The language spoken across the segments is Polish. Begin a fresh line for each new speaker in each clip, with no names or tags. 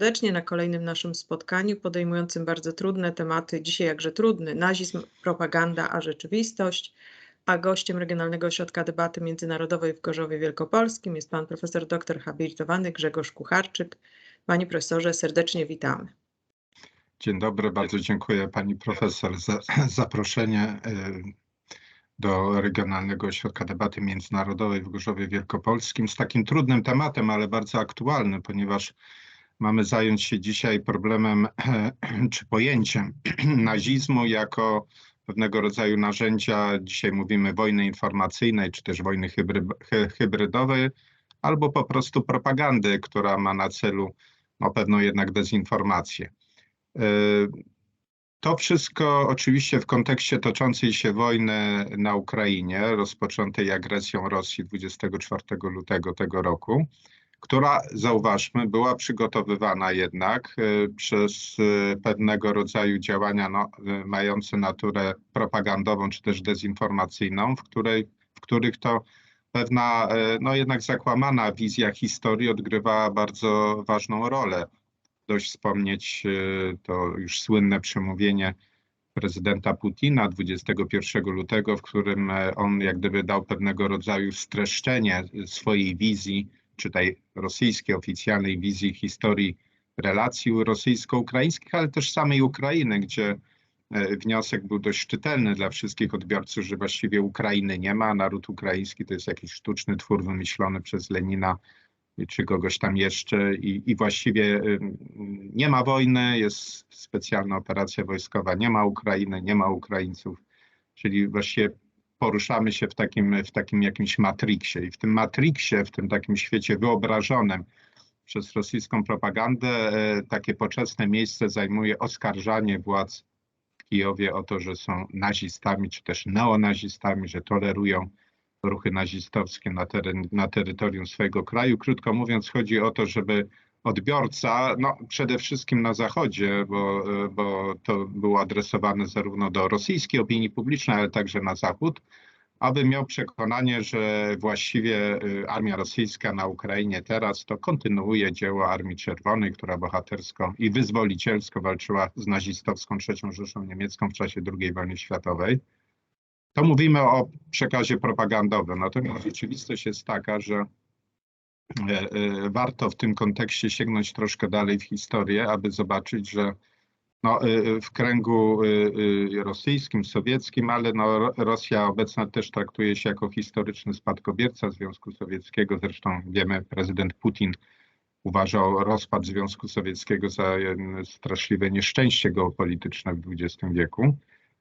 serdecznie na kolejnym naszym spotkaniu podejmującym bardzo trudne tematy. Dzisiaj jakże trudny nazizm, propaganda, a rzeczywistość. A gościem Regionalnego Ośrodka Debaty Międzynarodowej w Gorzowie Wielkopolskim jest pan profesor doktor habilitowany Grzegorz Kucharczyk. Panie profesorze, serdecznie witamy.
Dzień dobry, bardzo dziękuję pani profesor za zaproszenie y, do Regionalnego Ośrodka Debaty Międzynarodowej w Gorzowie Wielkopolskim z takim trudnym tematem, ale bardzo aktualnym, ponieważ mamy zająć się dzisiaj problemem czy pojęciem nazizmu jako pewnego rodzaju narzędzia, dzisiaj mówimy wojny informacyjnej, czy też wojny hybrydowej, albo po prostu propagandy, która ma na celu no, pewną jednak dezinformację. E, to wszystko oczywiście w kontekście toczącej się wojny na Ukrainie, rozpoczętej agresją Rosji 24 lutego tego roku, która, zauważmy, była przygotowywana jednak e, przez e, pewnego rodzaju działania no, mające naturę propagandową czy też dezinformacyjną, w, której, w których to pewna, no jednak zakłamana wizja historii odgrywała bardzo ważną rolę. Dość wspomnieć e, to już słynne przemówienie prezydenta Putina 21 lutego, w którym e, on jak gdyby dał pewnego rodzaju streszczenie swojej wizji, czy tej rosyjskiej oficjalnej wizji historii relacji rosyjsko-ukraińskich, ale też samej Ukrainy, gdzie e, wniosek był dość czytelny dla wszystkich odbiorców, że właściwie Ukrainy nie ma, naród ukraiński to jest jakiś sztuczny twór wymyślony przez Lenina czy kogoś tam jeszcze i, i właściwie nie ma wojny, jest specjalna operacja wojskowa, nie ma Ukrainy, nie ma Ukraińców, czyli właściwie poruszamy się w takim, w takim jakimś matriksie i w tym matriksie, w tym takim świecie wyobrażonym przez rosyjską propagandę, e, takie poczesne miejsce zajmuje oskarżanie władz w Kijowie o to, że są nazistami, czy też neonazistami, że tolerują ruchy nazistowskie na, teren, na terytorium swojego kraju. Krótko mówiąc, chodzi o to, żeby odbiorca, no przede wszystkim na Zachodzie, bo, bo to było adresowane zarówno do rosyjskiej opinii publicznej, ale także na Zachód, aby miał przekonanie, że właściwie y, armia rosyjska na Ukrainie teraz to kontynuuje dzieło Armii Czerwonej, która bohatersko i wyzwolicielsko walczyła z nazistowską III Rzeszą Niemiecką w czasie II wojny światowej. To mówimy o przekazie propagandowym, natomiast rzeczywistość jest taka, że e, e, warto w tym kontekście sięgnąć troszkę dalej w historię, aby zobaczyć, że no, e, w kręgu rosyjskim, sowieckim, ale no, Rosja obecna też traktuje się jako historyczny spadkobierca Związku Sowieckiego. Zresztą wiemy, prezydent Putin uważał rozpad Związku Sowieckiego za straszliwe nieszczęście geopolityczne w XX wieku.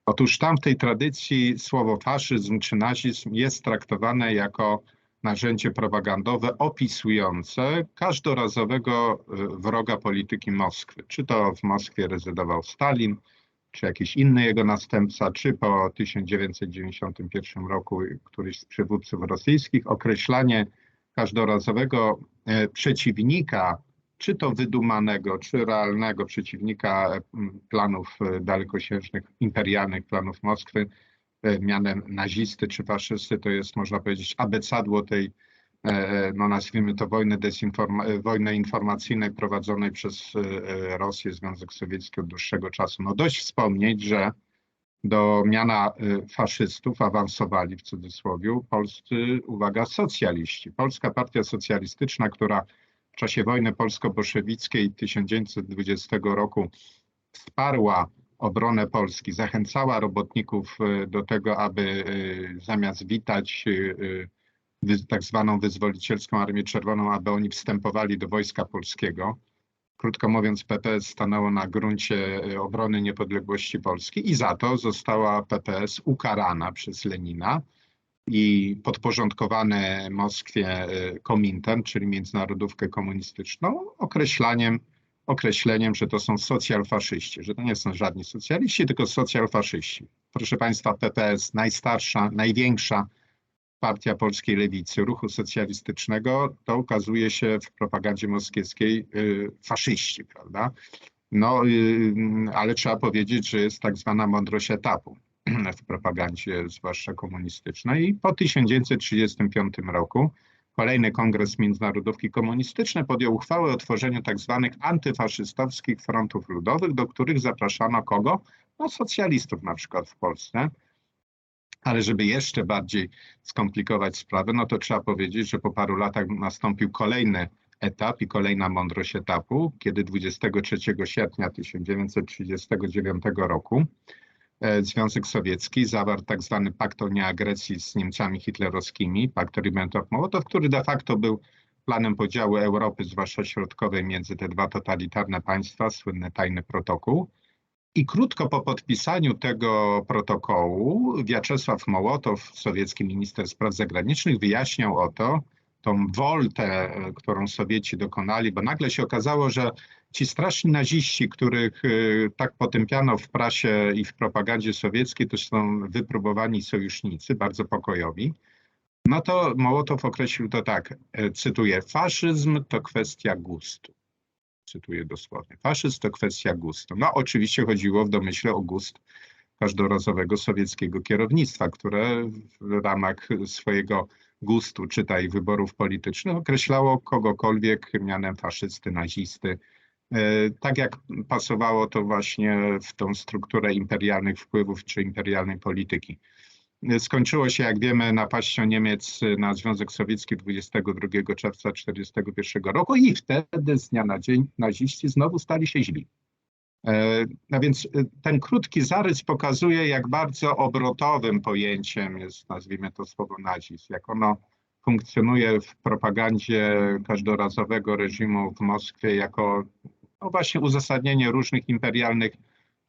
Otóż tam w tej tradycji słowo faszyzm czy nazizm jest traktowane jako narzędzie propagandowe opisujące każdorazowego y, wroga polityki Moskwy. Czy to w Moskwie rezydował Stalin, czy jakiś inny jego następca, czy po 1991 roku któryś z przywódców rosyjskich, określanie każdorazowego e, przeciwnika czy to wydumanego, czy realnego przeciwnika planów e, dalekosiężnych, imperialnych planów Moskwy, e, mianem nazisty czy faszysty, to jest, można powiedzieć, abecadło tej, e, no nazwijmy to, wojny, dezinforma- wojny informacyjnej prowadzonej przez Rosję, Związek Sowiecki od dłuższego czasu. No dość wspomnieć, że do miana faszystów awansowali w cudzysłowie polscy, uwaga, socjaliści. Polska Partia Socjalistyczna, która czasie wojny polsko-bolszewickiej 1920 roku wsparła obronę Polski, zachęcała robotników e, do tego, aby e, zamiast witać e, tak zwaną wyzwolicielską Armię Czerwoną, aby oni wstępowali do Wojska Polskiego. Krótko mówiąc, PPS stanęło na gruncie obrony niepodległości Polski i za to została PPS ukarana przez Lenina i podporządkowane Moskwie Komintern, czyli międzynarodówkę komunistyczną, określaniem, określeniem, że to są socjalfaszyści, że to nie są żadni socjaliści, tylko socjalfaszyści. Proszę Państwa, PPS, najstarsza, największa partia polskiej lewicy, ruchu socjalistycznego, to ukazuje się w propagandzie moskiewskiej y, faszyści, prawda? No, y, ale trzeba powiedzieć, że jest tak zwana mądrość etapu. w propagandzie, zwłaszcza komunistycznej. I po 1935 roku kolejny kongres międzynarodówki komunistycznej podjął uchwałę o tworzeniu tak zwanych antyfaszystowskich frontów ludowych, do których zapraszano kogo? No socjalistów na przykład w Polsce. Ale żeby jeszcze bardziej skomplikować sprawę, no to trzeba powiedzieć, że po paru latach nastąpił kolejny etap i kolejna mądrość etapu, kiedy 23 sierpnia 1939 roku Związek Sowiecki zawarł tak zwany pakt o nieagresji z Niemcami hitlerowskimi, pakt Ribbentrop-Mołotow, który de facto był planem podziału Europy, zwłaszcza środkowej, między te dwa totalitarne państwa, słynny tajny protokół. I krótko po podpisaniu tego protokołu Wiaczesław Mołotow, sowiecki minister spraw zagranicznych, wyjaśniał o to, tą woltę, którą Sowieci dokonali, bo nagle się okazało, że ci straszni naziści, których y, tak potępiano w prasie i w propagandzie sowieckiej, to są wypróbowani sojusznicy, bardzo pokojowi. No to Mołotow określił to tak, e, cytuję, faszyzm to kwestia gustu cytuję dosłownie. Faszyzm to kwestia gustu. No oczywiście chodziło w domyśle o gust każdorazowego sowieckiego kierownictwa, które w ramach swojego gustu, czytaj wyborów politycznych, określało kogokolwiek mianem faszysty, nazisty. E, tak jak pasowało to właśnie w tą strukturę imperialnych wpływów czy imperialnej polityki. Skończyło się, jak wiemy, napaścią Niemiec na Związek Sowiecki 22 czerwca 1941 roku i wtedy z dnia na dzień naziści znowu stali się źli. E, no więc e, ten krótki zarys pokazuje, jak bardzo obrotowym pojęciem jest, nazwijmy to słowo nazizm, jak ono funkcjonuje w propagandzie każdorazowego reżimu w Moskwie jako no właśnie uzasadnienie różnych imperialnych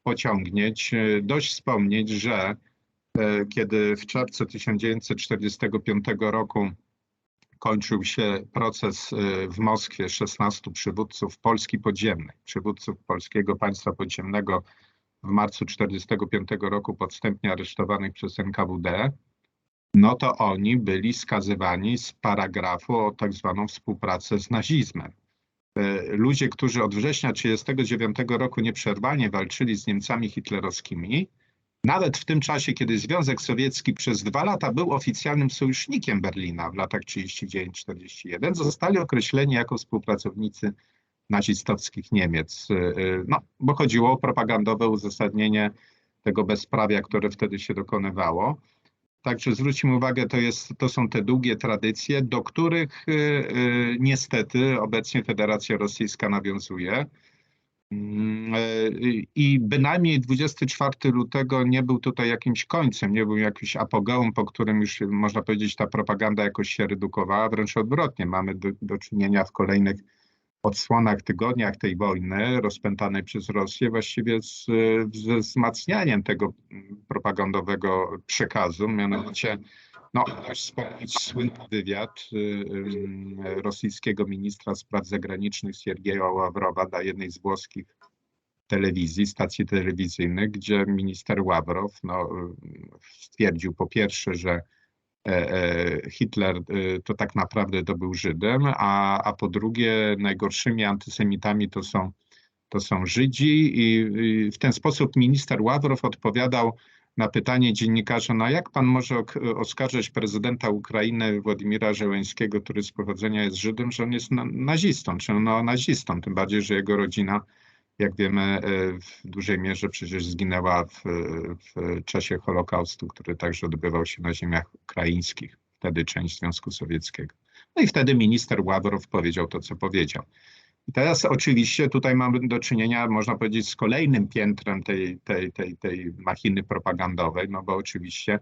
pociągnięć. E, dość wspomnieć, że E, kiedy w czerwcu 1945 roku kończył się proces e, w Moskwie 16 przywódców Polski podziemnej, przywódców polskiego państwa podziemnego w marcu 1945 roku podstępnie aresztowanych przez NKWD, no to oni byli skazywani z paragrafu o tak zwaną współpracę z nazizmem. E, ludzie, którzy od września 1939 roku nieprzerwanie walczyli z Niemcami hitlerowskimi, nawet w tym czasie, kiedy Związek Sowiecki przez dwa lata był oficjalnym sojusznikiem Berlina w latach 39-41, zostali określeni jako współpracownicy nazistowskich Niemiec. Y, y, no, bo chodziło o propagandowe uzasadnienie tego bezprawia, które wtedy się dokonywało. Także zwróćmy uwagę, to, jest, to są te długie tradycje, do których y, niestety obecnie Federacja Rosyjska nawiązuje. Mm, e, I bynajmniej 24 lutego nie był tutaj jakimś końcem, nie był jakimś apogeum, po którym już można powiedzieć ta propaganda jakoś się redukowała, wręcz odwrotnie. Mamy do, do czynienia w kolejnych odsłonach, tygodniach tej wojny rozpętanej przez Rosję właściwie z, ze wzmacnianiem tego propagandowego przekazu, mianowicie no, słynny wywiad y, y, rosyjskiego ministra spraw zagranicznych Siergieja Ławrowa dla jednej z włoskich telewizji, stacji telewizyjnych, gdzie minister Ławrow no, stwierdził po pierwsze, że Hitler y, to tak naprawdę to był Żydem, a, a po drugie najgorszymi antysemitami to są, to są Żydzi i w ten sposób minister Ławrow odpowiadał na pytanie dziennikarza, no jak pan może oskarżać prezydenta Ukrainy Władimira Żeleńskiego, który z pochodzenia jest Żydem, że on jest nazistą, czy no nazistą, tym bardziej, że jego rodzina, jak wiemy, e, w dużej mierze przecież zginęła w, w czasie Holokaustu, który także odbywał się na ziemiach ukraińskich, wtedy część Związku Sowieckiego. No i wtedy minister Ławrow powiedział to, co powiedział. I teraz oczywiście tutaj mamy do czynienia, można powiedzieć, z kolejnym piętrem tej, tej, tej, tej machiny propagandowej, no bo oczywiście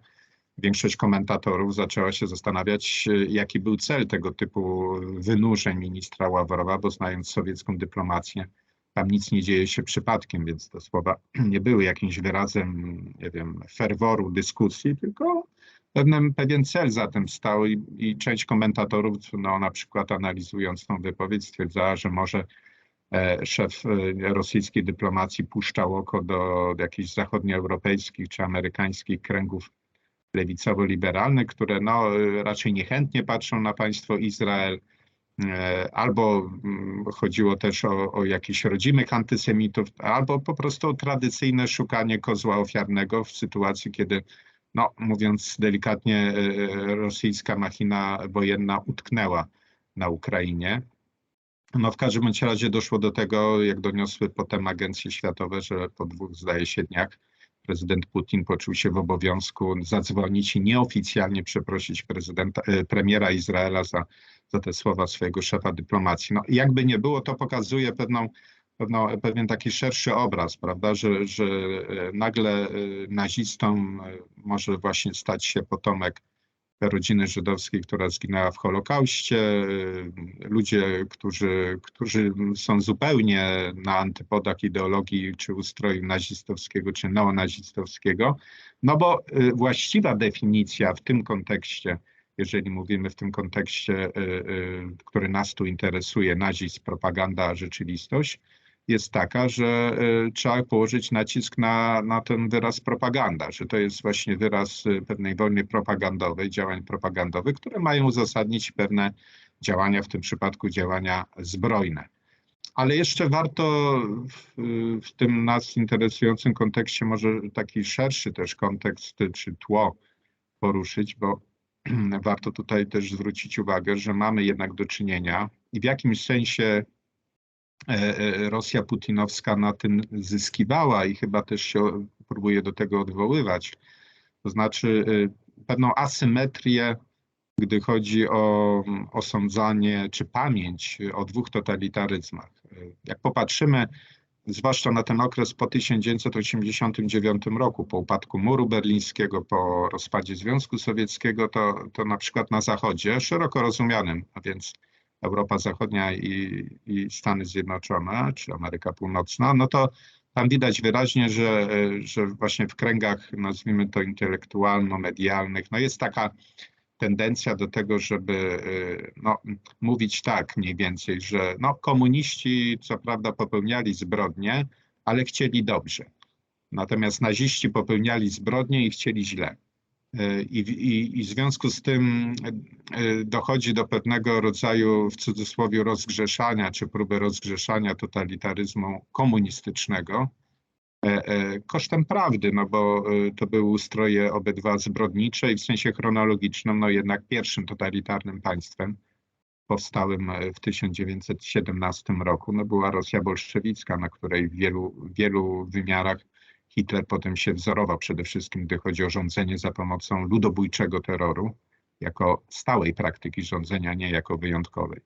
większość komentatorów zaczęła się zastanawiać, jaki był cel tego typu wynurzeń ministra Ławrowa, bo znając sowiecką dyplomację, tam nic nie dzieje się przypadkiem, więc te słowa nie były jakimś wyrazem, nie wiem, ferworu dyskusji, tylko pewien, pewien cel za tym stał i, i część komentatorów, no, na przykład analizując tą wypowiedź, stwierdzała, że może e, szef e, rosyjskiej dyplomacji puszczał oko do jakichś zachodnioeuropejskich czy amerykańskich kręgów lewicowo-liberalnych, które no, raczej niechętnie patrzą na państwo Izrael, albo mm, chodziło też o, o jakichś rodzimych antysemitów, albo po prostu o tradycyjne szukanie kozła ofiarnego w sytuacji, kiedy no mówiąc delikatnie, e, rosyjska machina wojenna utknęła na Ukrainie. No w każdym razie doszło do tego, jak doniosły potem agencje światowe, że po dwóch, zdaje się, dniach prezydent Putin poczuł się w obowiązku zadzwonić i nieoficjalnie przeprosić prezydenta, e, premiera Izraela za, za te słowa swojego szefa dyplomacji. No jakby nie było, to pokazuje pewną, pewną, pewien taki szerszy obraz, prawda, że, że e, nagle e, nazistą może właśnie stać się potomek rodziny żydowskiej, która zginęła w Holokauście, ludzie, którzy, którzy są zupełnie na antypodach ideologii czy ustroju nazistowskiego, czy neonazistowskiego, no bo y, właściwa definicja w tym kontekście, jeżeli mówimy w tym kontekście, y, y, który nas tu interesuje, nazizm, propaganda, rzeczywistość, jest taka, że y, trzeba położyć nacisk na, na ten wyraz propaganda, że to jest właśnie wyraz y, pewnej wojny propagandowej, działań propagandowych, które mają uzasadnić pewne działania, w tym przypadku działania zbrojne. Ale jeszcze warto w, w tym nas interesującym kontekście może taki szerszy też kontekst czy tło poruszyć, bo warto tutaj też zwrócić uwagę, że mamy jednak do czynienia i w jakimś sensie Rosja putinowska na tym zyskiwała i chyba też się próbuje do tego odwoływać. To znaczy e, pewną asymetrię, gdy chodzi o osądzanie czy pamięć o dwóch totalitaryzmach. Jak popatrzymy, zwłaszcza na ten okres po 1989 roku, po upadku muru berlińskiego, po rozpadzie Związku Sowieckiego, to, to na przykład na Zachodzie, szeroko rozumianym, a więc Europa Zachodnia i, i Stany Zjednoczone, czy Ameryka Północna, no to tam widać wyraźnie, że, że właśnie w kręgach, nazwijmy to intelektualno-medialnych, no jest taka tendencja do tego, żeby no, mówić tak mniej więcej, że no, komuniści co prawda popełniali zbrodnie, ale chcieli dobrze. Natomiast naziści popełniali zbrodnie i chcieli źle. E, I, i, I, w związku z tym e, dochodzi do pewnego rodzaju, w cudzysłowie, rozgrzeszania, czy próby rozgrzeszania totalitaryzmu komunistycznego. E, kosztem prawdy, no bo to były ustroje obydwa zbrodnicze i w sensie chronologicznym, no jednak pierwszym totalitarnym państwem powstałym w 1917 roku, no była Rosja bolszewicka, na której w wielu, wielu wymiarach Hitler potem się wzorował przede wszystkim, gdy chodzi o rządzenie za pomocą ludobójczego terroru, jako stałej praktyki rządzenia, nie jako wyjątkowej.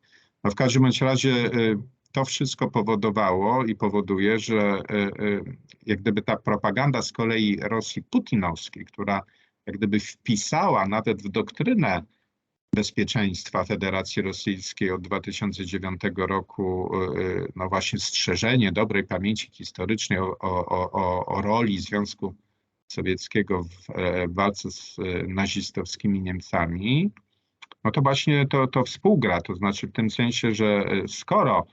No w każdym razie y, to wszystko powodowało i powoduje, że y, y, jak gdyby ta propaganda z kolei Rosji putinowskiej, która jak gdyby wpisała nawet w doktrynę bezpieczeństwa Federacji Rosyjskiej od 2009 roku, y, no właśnie strzeżenie dobrej pamięci historycznej o, o, o, o roli Związku Sowieckiego w e, walce z e, nazistowskimi Niemcami, no to właśnie to, to współgra, to znaczy w tym sensie, że e, skoro,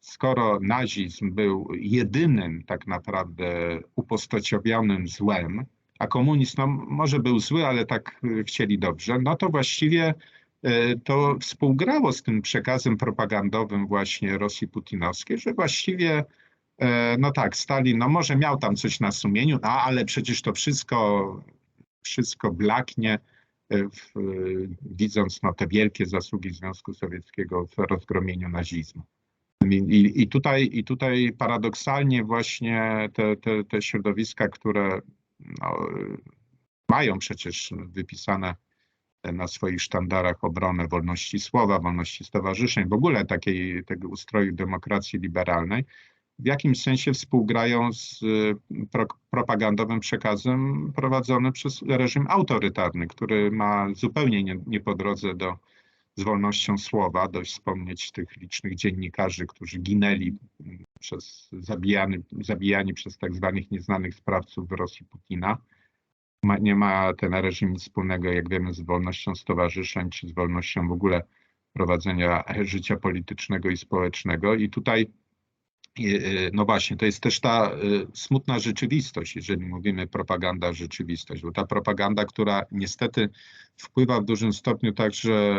skoro nazizm był jedynym tak naprawdę upostaciowianym złem, a komunizm no, może był zły, ale tak chcieli dobrze, no to właściwie E, to współgrało z tym przekazem propagandowym właśnie Rosji putinowskiej, że właściwie e, no tak, Stalin, no może miał tam coś na sumieniu, no ale przecież to wszystko, wszystko blaknie, e, w, widząc no, te wielkie zasługi Związku Sowieckiego w rozgromieniu nazizmu. I, i, tutaj, I tutaj paradoksalnie właśnie te, te, te środowiska, które no, mają przecież wypisane na swoich sztandarach obronę wolności słowa, wolności stowarzyszeń, w ogóle takiej, tego ustroju demokracji liberalnej, w jakimś sensie współgrają z y, pro, propagandowym przekazem prowadzonym przez reżim autorytarny, który ma zupełnie nie, nie po drodze do, z wolnością słowa. Dość wspomnieć tych licznych dziennikarzy, którzy ginęli przez zabijani, zabijani przez tak zwanych nieznanych sprawców w Rosji Putina ma, nie ma ten reżim wspólnego, jak wiemy, z wolnością stowarzyszeń, czy z wolnością w ogóle prowadzenia życia politycznego i społecznego. I tutaj, y, y, no właśnie, to jest też ta y, smutna rzeczywistość, jeżeli mówimy propaganda, rzeczywistość, bo ta propaganda, która niestety wpływa w dużym stopniu także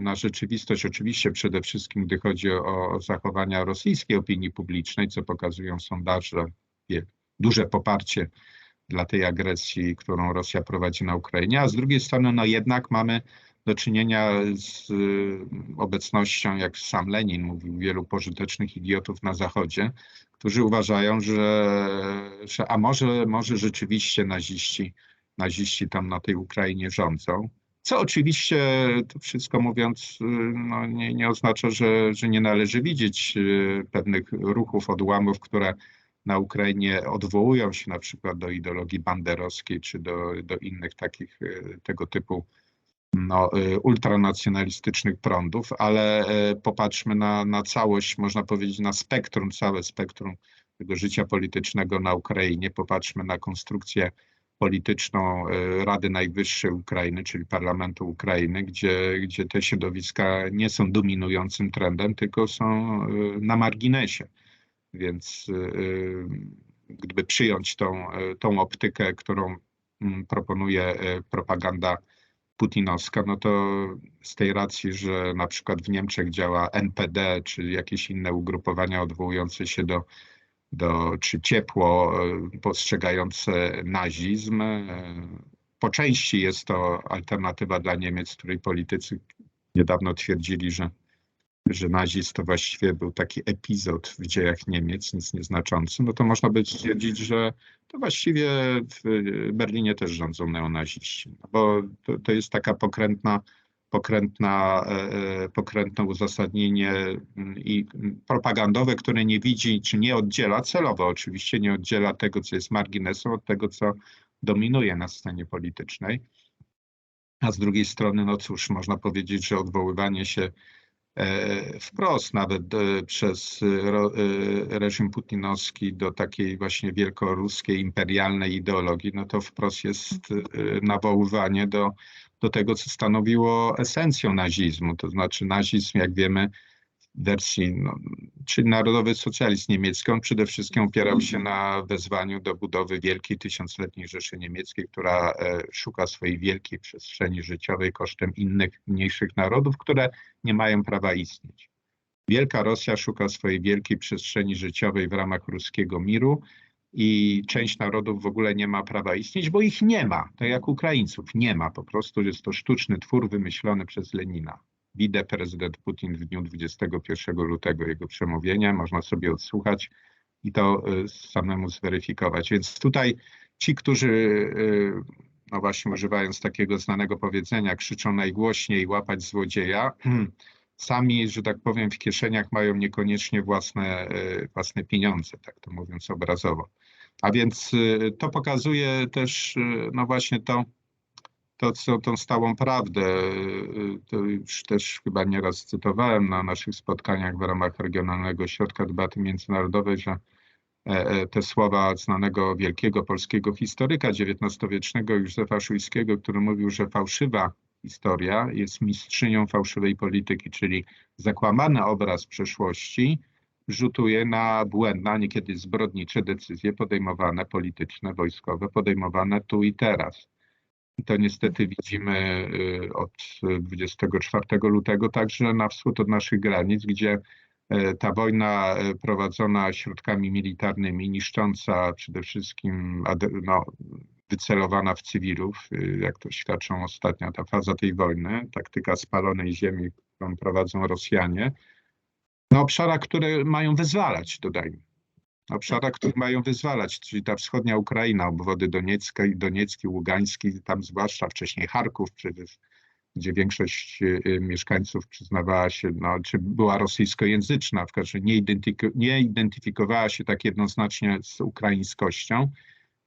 na rzeczywistość, oczywiście przede wszystkim, gdy chodzi o zachowania rosyjskiej opinii publicznej, co pokazują sondaże, duże poparcie dla tej agresji, którą Rosja prowadzi na Ukrainie, a z drugiej strony no jednak mamy do czynienia z y, obecnością, jak sam Lenin mówił, wielu pożytecznych idiotów na Zachodzie, którzy uważają, że, że a może, może rzeczywiście naziści, naziści tam na tej Ukrainie rządzą. Co oczywiście, to wszystko mówiąc, y, no nie, nie oznacza, że, że nie należy widzieć y, pewnych ruchów, odłamów, które na Ukrainie odwołują się na przykład do ideologii banderowskiej czy do, do innych takich tego typu no, y, ultranacjonalistycznych prądów, ale y, popatrzmy na, na całość, można powiedzieć, na spektrum, całe spektrum tego życia politycznego na Ukrainie. Popatrzmy na konstrukcję polityczną Rady Najwyższej Ukrainy, czyli Parlamentu Ukrainy, gdzie, gdzie te środowiska nie są dominującym trendem, tylko są na marginesie. Więc gdyby przyjąć tą, tą optykę, którą mm, proponuje propaganda putinowska, no to z tej racji, że na przykład w Niemczech działa NPD, czy jakieś inne ugrupowania odwołujące się do, do czy ciepło postrzegające nazizm, po części jest to alternatywa dla Niemiec, której politycy niedawno twierdzili, że że nazizm to właściwie był taki epizod w dziejach Niemiec, nic nieznaczący, no to można by stwierdzić, że to właściwie w Berlinie też rządzą neonaziści, no bo to, to jest taka pokrętna, pokrętna, e, e, pokrętne uzasadnienie mm, i propagandowe, które nie widzi, czy nie oddziela, celowo oczywiście nie oddziela tego, co jest marginesem od tego, co dominuje na scenie politycznej. A z drugiej strony, no cóż, można powiedzieć, że odwoływanie się wprost nawet e, przez e, reżim putinowski do takiej właśnie wielkoruskiej, imperialnej ideologii, no to wprost jest nawoływanie do, do tego, co stanowiło esencją nazizmu. To znaczy nazizm, jak wiemy, wersji, no, czyli narodowy socjalizm niemiecki, on przede wszystkim opierał się na wezwaniu do budowy wielkiej tysiącletniej Rzeszy Niemieckiej, która e, szuka swojej wielkiej przestrzeni życiowej kosztem innych, mniejszych narodów, które nie mają prawa istnieć. Wielka Rosja szuka swojej wielkiej przestrzeni życiowej w ramach ruskiego miru i część narodów w ogóle nie ma prawa istnieć, bo ich nie ma, tak jak Ukraińców, nie ma, po prostu jest to sztuczny twór wymyślony przez Lenina. Widzę prezydent Putin w dniu 21 lutego jego przemówienia. Można sobie odsłuchać i to y, samemu zweryfikować. Więc tutaj ci, którzy, y, no właśnie używając takiego znanego powiedzenia, krzyczą najgłośniej łapać złodzieja, sami, że tak powiem, w kieszeniach mają niekoniecznie własne, y, własne pieniądze, tak to mówiąc obrazowo. A więc to pokazuje też, no właśnie to, to, co tą stałą prawdę, y, to już też chyba nieraz cytowałem na naszych spotkaniach w ramach Regionalnego Ośrodka Debaty Międzynarodowej, że e, e, te słowa znanego wielkiego polskiego historyka XIX-wiecznego Józefa Szujskiego, który mówił, że fałszywa historia jest mistrzynią fałszywej polityki, czyli zakłamany obraz przeszłości rzutuje na błędne, niekiedy zbrodnicze decyzje podejmowane polityczne, wojskowe, podejmowane tu i teraz. To niestety widzimy y, od 24 lutego także na wschód od naszych granic, gdzie e, ta wojna e, prowadzona środkami militarnymi, niszcząca przede wszystkim, no, wycelowana w cywilów, y, jak to świadczą ostatnia ta faza tej wojny, taktyka spalonej ziemi, którą prowadzą Rosjanie, na obszarach, które mają wyzwalać, dodajmy obszarach, które mają wyzwalać, czyli ta wschodnia Ukraina, obwody Doniecka, Doniecki, Ługański, tam zwłaszcza wcześniej Charków przecież, gdzie większość y, y, mieszkańców przyznawała się, no, czy była rosyjskojęzyczna, w każdym razie nie, nie identyfikowała się tak jednoznacznie z ukraińskością,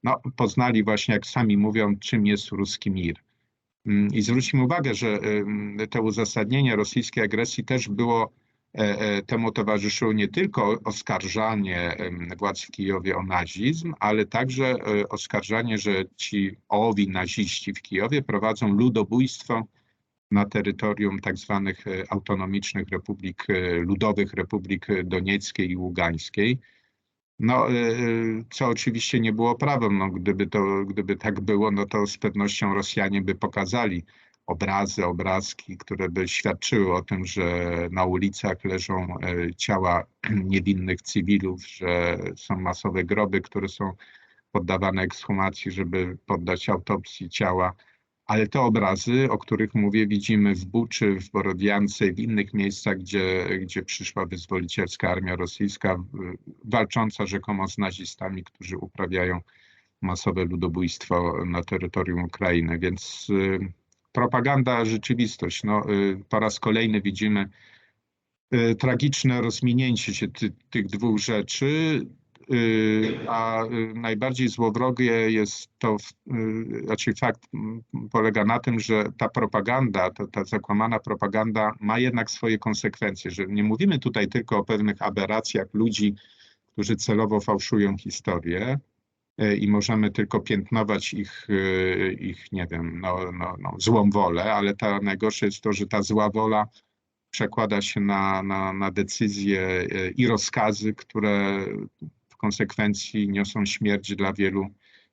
no, poznali właśnie, jak sami mówią, czym jest ruski mir. Mm, I zwróćmy uwagę, że to uzasadnienie rosyjskiej agresji też było temu towarzyszyło nie tylko oskarżanie władz w Kijowie o nazizm, ale także e, oskarżanie, że ci owi naziści w Kijowie prowadzą ludobójstwo na terytorium tak zwanych autonomicznych republik, ludowych republik donieckiej i ługańskiej. No, co oczywiście nie było prawem. No, gdyby, to, gdyby tak było, no to z pewnością Rosjanie by pokazali obrazy, obrazki, które by świadczyły o tym, że na ulicach leżą e, ciała niewinnych cywilów, że są masowe groby, które są poddawane ekshumacji, żeby poddać autopsji ciała. Ale te obrazy, o których mówię, widzimy w Buczy, w Borodiance, w innych miejscach, gdzie, gdzie przyszła wyzwolicielska armia rosyjska, walcząca rzekomo z nazistami, którzy uprawiają masowe ludobójstwo na terytorium Ukrainy. Więc propaganda, rzeczywistość. No, y, po raz kolejny widzimy y, tragiczne rozminięcie się ty, tych dwóch rzeczy, y, a najbardziej złowrogie jest to, znaczy fakt polega na tym, że ta propaganda, ta, ta zakłamana propaganda ma jednak swoje konsekwencje, że nie mówimy tutaj tylko o pewnych aberracjach ludzi, którzy celowo fałszują historię, i możemy tylko piętnować ich, e, ich nie wiem, no, no, no, złą wolę, ale ta, najgorsze jest to, że ta zła wola przekłada się na, na, na decyzje e, i rozkazy, które w konsekwencji niosą śmierć dla wielu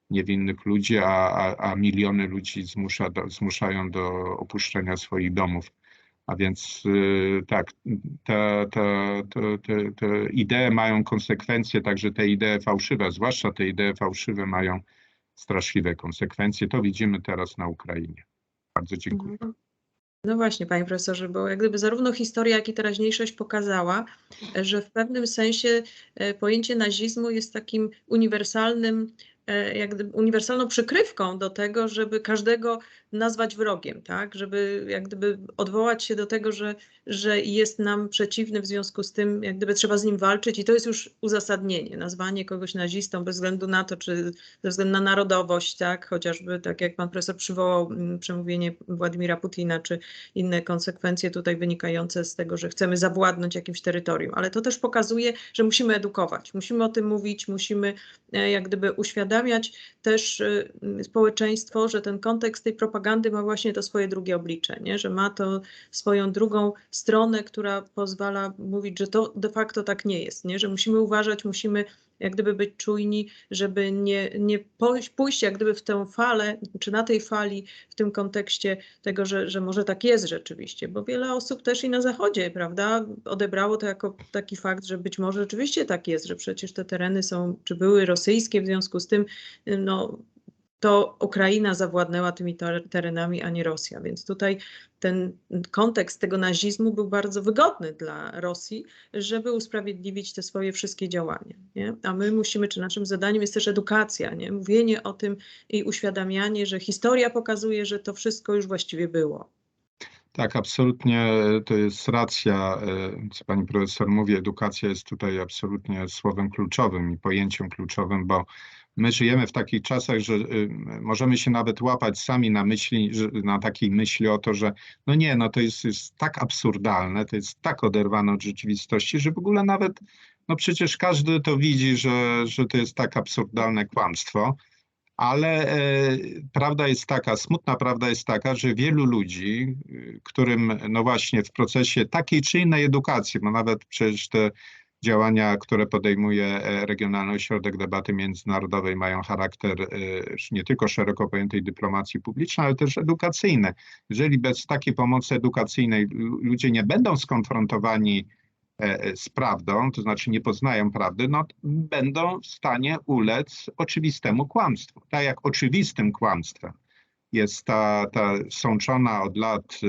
niewinnych ludzi, a, a, a miliony ludzi zmusza do, zmuszają do opuszczenia swoich domów. A więc y, tak, te, te, te, te, idee mają konsekwencje, także te idee fałszywe, zwłaszcza te idee fałszywe mają straszliwe konsekwencje. To widzimy teraz na Ukrainie. Bardzo dziękuję.
Mhm. No właśnie, panie profesorze, bo jak gdyby zarówno historia, jak i teraźniejszość pokazała, że w pewnym sensie e, pojęcie nazizmu jest takim uniwersalnym, jak gdyby uniwersalną przykrywką do tego, żeby każdego nazwać wrogiem, tak? Żeby jak gdyby odwołać się do tego, że, że jest nam przeciwny, w związku z tym jak gdyby trzeba z nim walczyć i to jest już uzasadnienie, nazwanie kogoś nazistą bez względu na to, czy ze względu na narodowość, tak? Chociażby tak jak pan profesor przywołał przemówienie Władimira Putina, czy inne konsekwencje tutaj wynikające z tego, że chcemy zawładnąć jakimś terytorium, ale to też pokazuje, że musimy edukować, musimy o tym mówić, musimy e, jak gdyby uświadamiać też e, społeczeństwo, że ten kontekst tej propagandy ma właśnie to swoje drugie oblicze, nie? że ma to swoją drugą stronę, która pozwala mówić, że to de facto tak nie jest, nie? że musimy uważać, musimy jak gdyby być czujni, żeby nie, nie pójść, jak gdyby w tę falę, czy na tej fali, w tym kontekście tego, że, że może tak jest rzeczywiście, bo wiele osób też i na Zachodzie, prawda, odebrało to jako taki fakt, że być może rzeczywiście tak jest, że przecież te tereny są, czy były rosyjskie, w związku z tym, no, to Ukraina zawładnęła tymi ter- terenami, a nie Rosja. Więc tutaj ten kontekst tego nazizmu był bardzo wygodny dla Rosji, żeby usprawiedliwić te swoje wszystkie działania. Nie? A my musimy, czy naszym zadaniem jest też edukacja, nie? mówienie o tym i uświadamianie, że historia pokazuje, że to wszystko już właściwie było.
Tak, absolutnie to jest racja, e, co pani profesor mówi. Edukacja jest tutaj absolutnie słowem kluczowym i pojęciem kluczowym, bo my żyjemy w takich czasach, że y, możemy się nawet łapać sami na myśli, na takiej myśli o to, że no nie, no to jest, jest tak absurdalne, to jest tak oderwane od rzeczywistości, że w ogóle nawet, no przecież każdy to widzi, że, że to jest tak absurdalne kłamstwo. Ale e, prawda jest taka, smutna prawda jest taka, że wielu ludzi, y, którym no właśnie w procesie takiej czy innej edukacji, bo nawet przecież te działania, które podejmuje e, Regionalny Ośrodek Debaty Międzynarodowej mają charakter e, nie tylko szeroko pojętej dyplomacji publicznej, ale też edukacyjnej. Jeżeli bez takiej pomocy edukacyjnej lu- ludzie nie będą skonfrontowani e, z prawdą, to znaczy nie poznają prawdy, no będą w stanie ulec oczywistemu kłamstwu. Tak jak oczywistym kłamstwem jest ta, ta sączona od lat,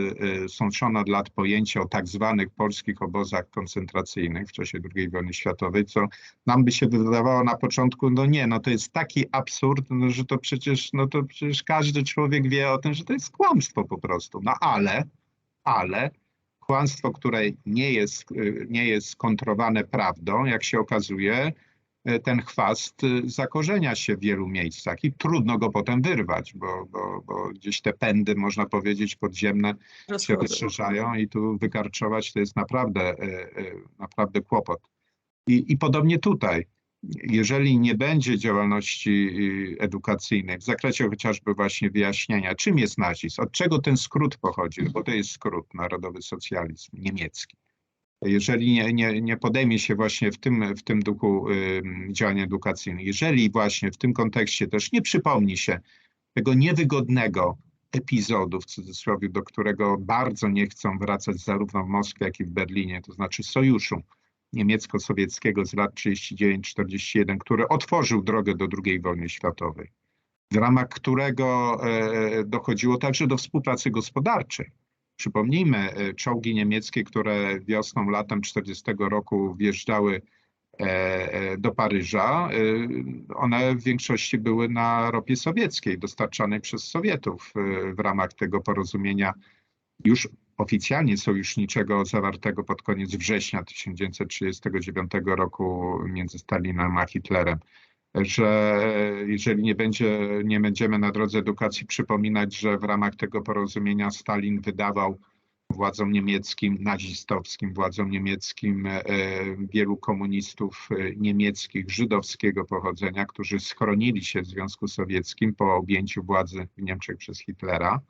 y, sączona od lat pojęcie o tak zwanych polskich obozach koncentracyjnych w czasie II wojny światowej, co nam by się wydawało na początku, no nie, no to jest taki absurd, no, że to przecież, no to przecież każdy człowiek wie o tym, że to jest kłamstwo po prostu. No ale, ale kłamstwo, które nie jest, y, nie jest skontrowane prawdą, jak się okazuje, y, ten chwast y, zakorzenia się w wielu miejscach i trudno go potem wyrwać, bo, bo, bo gdzieś te pędy, można powiedzieć, podziemne się
Rozchodzą.
rozszerzają i tu wykarczować to jest naprawdę, y, naprawdę kłopot. I, I podobnie tutaj. Jeżeli nie będzie działalności y, edukacyjnej w zakresie chociażby właśnie wyjaśnienia, czym jest nazizm, od czego ten skrót pochodzi, bo to jest skrót, narodowy socjalizm niemiecki. Jeżeli nie, nie, nie podejmie się właśnie w tym, w tym duchu działań edukacyjnych, jeżeli właśnie w tym kontekście też nie przypomni się tego niewygodnego epizodu, w cudzysłowie, do którego bardzo nie chcą wracać zarówno w Moskwie, jak i w Berlinie, to znaczy sojuszu niemiecko-sowieckiego z lat 39-41, który otworzył drogę do II wojny światowej, w ramach którego e, dochodziło także do współpracy gospodarczej. Przypomnijmy, e, czołgi niemieckie, które wiosną, latem 40 roku wjeżdżały e, e, do Paryża, one w większości były na ropie sowieckiej, dostarczanej przez Sowietów w ramach tego porozumienia już oficjalnie sojuszniczego zawartego pod koniec września 1939 roku między Stalinem a Hitlerem. Że jeżeli nie, będzie, nie będziemy na drodze edukacji przypominać, że w ramach tego porozumienia Stalin wydawał władzom niemieckim, nazistowskim, władzom niemieckim e, wielu komunistów e, niemieckich, żydowskiego pochodzenia, którzy schronili się w Związku Sowieckim po objęciu władzy w Niemczech przez Hitlera,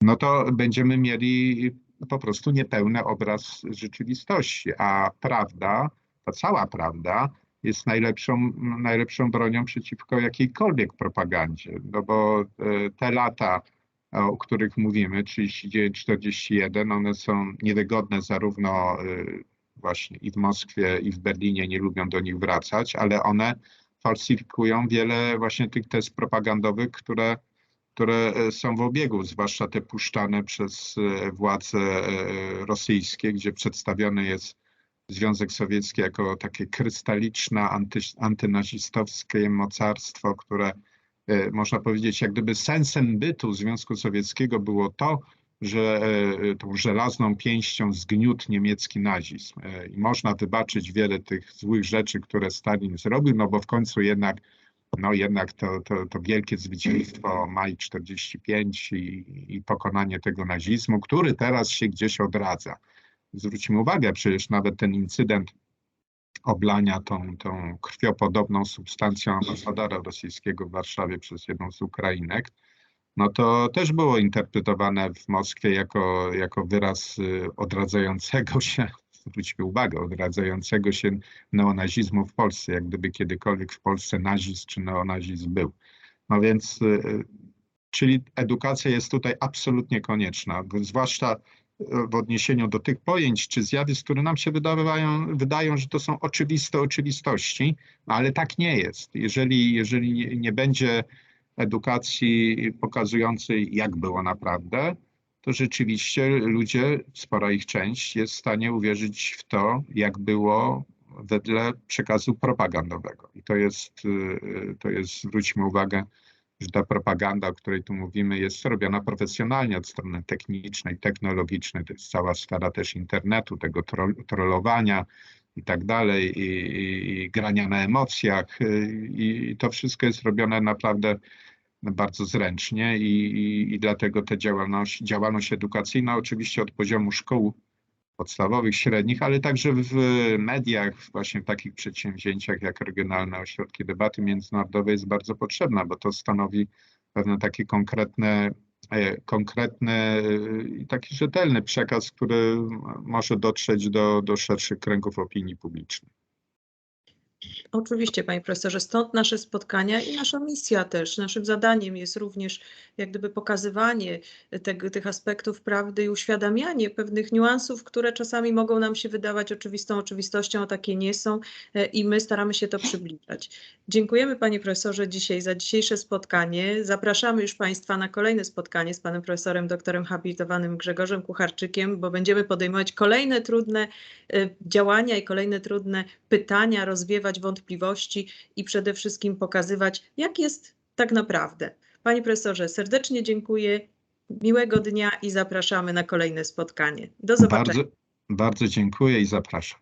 no to będziemy mieli po prostu niepełny obraz rzeczywistości, a prawda, ta cała prawda jest najlepszą, najlepszą bronią przeciwko jakiejkolwiek propagandzie, no bo e, te lata, o których mówimy, 39-41, one są niewygodne zarówno e, właśnie i w Moskwie, i w Berlinie, nie lubią do nich wracać, ale one falsyfikują wiele właśnie tych tez propagandowych, które które e, są w obiegu, zwłaszcza te puszczane przez e, władze e, rosyjskie, gdzie przedstawiony jest Związek Sowiecki jako takie krystaliczne, anty, antynazistowskie mocarstwo, które można powiedzieć, jak gdyby sensem bytu Związku Sowieckiego było to, że tą żelazną pięścią zgniótł niemiecki nazizm. I można wybaczyć wiele tych złych rzeczy, które Stalin zrobił, no bo w końcu jednak no jednak to, to, to wielkie zwycięstwo Maj 45 i, i pokonanie tego nazizmu, który teraz się gdzieś odradza. Zwróćmy uwagę, przecież nawet ten incydent oblania tą, tą krwiopodobną substancją ambasadora rosyjskiego w Warszawie przez jedną z Ukrainek, no to też było interpretowane w Moskwie jako, jako wyraz y, odradzającego się zwróćmy uwagę, odradzającego się neonazizmu w Polsce, jak gdyby kiedykolwiek w Polsce nazizm czy neonazizm był. No więc, y, y, czyli edukacja jest tutaj absolutnie konieczna, zwłaszcza w odniesieniu do tych pojęć czy zjawisk, które nam się wydawają, wydają, że to są oczywiste oczywistości, ale tak nie jest. Jeżeli, jeżeli nie będzie edukacji pokazującej, jak było naprawdę, to rzeczywiście ludzie, spora ich część, jest w stanie uwierzyć w to, jak było wedle przekazu propagandowego. I to jest, y, to jest zwróćmy uwagę, że ta propaganda, o której tu mówimy, jest robiona profesjonalnie od strony technicznej, technologicznej. To jest cała sfera też internetu, tego troll, trollowania i tak dalej, i, i, i grania na emocjach. Y, I to wszystko jest robione naprawdę bardzo zręcznie i, i, i dlatego ta działalność, działalność edukacyjna oczywiście od poziomu szkół podstawowych, średnich, ale także w mediach, właśnie w takich przedsięwzięciach jak regionalne ośrodki debaty międzynarodowej jest bardzo potrzebna, bo to stanowi pewne takie konkretne, e, konkretny e, i taki rzetelny przekaz, który może dotrzeć do, do szerszych kręgów opinii publicznej.
Oczywiście, panie profesorze, stąd nasze spotkania i nasza misja też. Naszym zadaniem jest również jak gdyby pokazywanie tego, tych aspektów prawdy i uświadamianie pewnych niuansów, które czasami mogą nam się wydawać oczywistą oczywistością, a takie nie są e, i my staramy się to przybliżać. Dziękujemy panie profesorze dzisiaj za dzisiejsze spotkanie. Zapraszamy już państwa na kolejne spotkanie z panem profesorem doktorem habilitowanym Grzegorzem Kucharczykiem, bo będziemy podejmować kolejne trudne e, działania i kolejne trudne pytania, rozwiewać wątpliwości i przede wszystkim pokazywać, jak jest tak naprawdę. Panie profesorze, serdecznie dziękuję. Miłego dnia i zapraszamy na kolejne spotkanie. Do zobaczenia.
Bardzo, bardzo dziękuję i zapraszam.